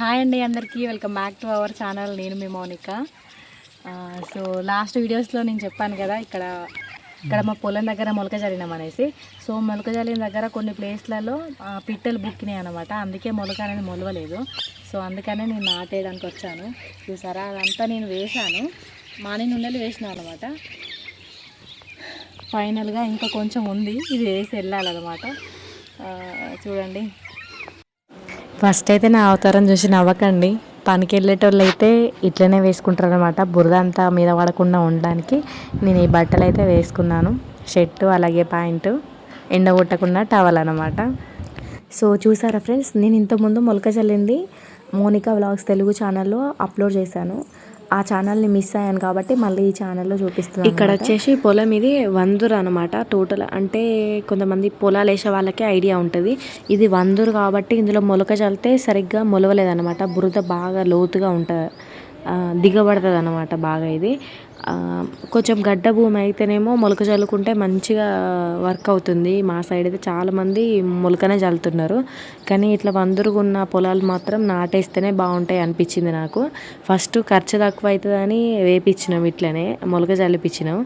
Hi అండి అందరికీ welcome back to our channel. నేను మీ మౌనిక. సో లాస్ట్ వీడియోస్లో నేను చెప్పాను కదా ఇక్కడ ఇక్కడ మా పొలం దగ్గర మొలక జల్లినాం అనేసి. సో మొలక జల్లిన దగ్గర కొన్ని ప్లేస్లలో పిట్టలు బుక్కినాయి అనమాట అందుకే మొలక అనేది మొలవలేదు. సో అందుకనే నేను నాటేయడానికి వచ్చాను. చూసారా? అదంతా నేను వేశాను. మార్నింగ్ నుండి వేసినాను అనమాట ఫైనల్గా ఇంకా కొంచెం ఉంది. ఇది వేసి వెళ్ళాలన్నమాట. చూడండి. ఫస్ట్ అయితే నా అవతారం చూసి నవ్వకండి. పనికి వెళ్ళేటోళ్ళు అయితే ఇట్లనే వేసుకుంటారు అనమాట బురద అంతా మీద పడకుండా ఉండడానికి నేను ఈ బట్టలు అయితే వేసుకున్నాను. షర్టు అలాగే ప్యాంటు ఎండ కొట్టకుండా టవల్ అనమాట సో చూసారా ఫ్రెండ్స్ నేను ఇంతకుముందు మొలక చల్లింది మోనికా వ్లాగ్స్ తెలుగు ఛానల్లో అప్లోడ్ చేశాను. ఆ ఛానల్ని మిస్ అయ్యాను కాబట్టి మళ్ళీ ఈ ఛానల్లో చూపిస్తున్నాను ఇక్కడ వచ్చేసి పొలం ఇది వందూరు అనమాట టోటల్ అంటే కొంతమంది పొలాలు వేసే వాళ్ళకే ఐడియా ఉంటుంది. ఇది వందూరు కాబట్టి ఇందులో మొలక చల్లితే సరిగ్గా మొలవలేదన్నమాట. బురద బాగా లోతుగా ఉంటుంది దిగబడుతుంది అనమాట బాగా ఇది. కొంచెం గడ్డ భూమి అయితేనేమో మొలక చల్లుకుంటే మంచిగా వర్క్ అవుతుంది. మా సైడ్ అయితే చాలామంది మొలకనే చల్లుతున్నారు. కానీ ఇట్లా వందరుగా ఉన్న పొలాలు మాత్రం నాటేస్తేనే బాగుంటాయి అనిపించింది నాకు. ఫస్ట్ ఖర్చు తక్కువ అవుతుందని వేపించినాం ఇట్లనే మొలక చల్లిపించినాం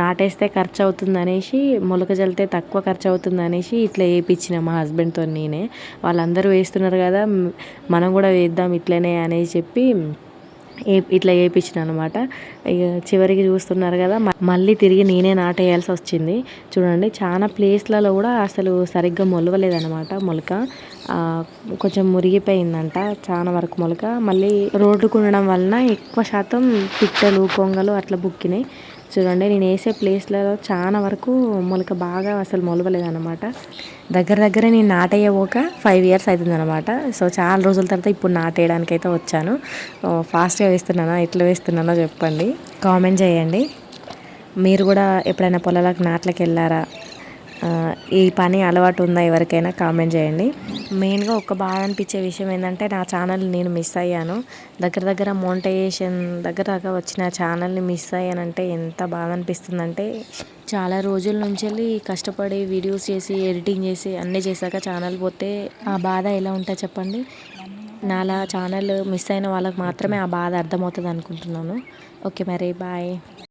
నాటేస్తే ఖర్చు అవుతుంది అనేసి మొలక చల్లితే తక్కువ ఖర్చు అవుతుంది అనేసి ఇట్లా వేపించినాం మా హస్బెండ్తో నేనే. వాళ్ళందరూ వేస్తున్నారు కదా మనం కూడా వేద్దాం ఇట్లనే అనేసి చెప్పి ఇట్లా వేయించిన అనమాట ఇక చివరికి చూస్తున్నారు కదా మళ్ళీ తిరిగి నేనే నాటేయాల్సి వచ్చింది. చూడండి చాలా ప్లేస్లలో కూడా అసలు సరిగ్గా మొలవలేదనమాట మొలక. కొంచెం మురిగిపోయిందంట చాలా వరకు మొలక. మళ్ళీ రోడ్డుకు ఉండడం వలన ఎక్కువ శాతం పిట్టలు కొంగలు అట్లా బుక్కినాయి. చూడండి నేను వేసే ప్లేస్లలో చాలా వరకు మొలక బాగా అసలు మొలవలేదన్నమాట. దగ్గర దగ్గర నేను నాటేయబోక ఫైవ్ ఇయర్స్ అవుతుందన్నమాట సో చాలా రోజుల తర్వాత ఇప్పుడు నాటేయడానికి అయితే వచ్చాను ఫాస్ట్గా వేస్తున్నానా ఎట్లా వేస్తున్నానో చెప్పండి. కామెంట్ చేయండి. మీరు కూడా ఎప్పుడైనా పొలాలకు నాట్లకి వెళ్ళారా ఈ పని అలవాటు ఉందా ఎవరికైనా కామెంట్ చేయండి. మెయిన్గా ఒక బాధ అనిపించే విషయం ఏంటంటే నా ఛానల్ నేను మిస్ అయ్యాను. దగ్గర దగ్గర మోనిటైజేషన్ దగ్గర దాకా వచ్చిన ఛానల్ని మిస్ అయ్యానంటే ఎంత బాధ అనిపిస్తుందంటే చాలా రోజుల నుంచి వెళ్ళి కష్టపడి వీడియోస్ చేసి ఎడిటింగ్ చేసి అన్నీ చేశాక ఛానల్ పోతే ఆ బాధ ఎలా ఉంటుంది చెప్పండి. నాలా ఛానల్ మిస్ అయిన వాళ్ళకి మాత్రమే ఆ బాధ అర్థమవుతుంది అనుకుంటున్నాను. ఓకే మరి బాయ్.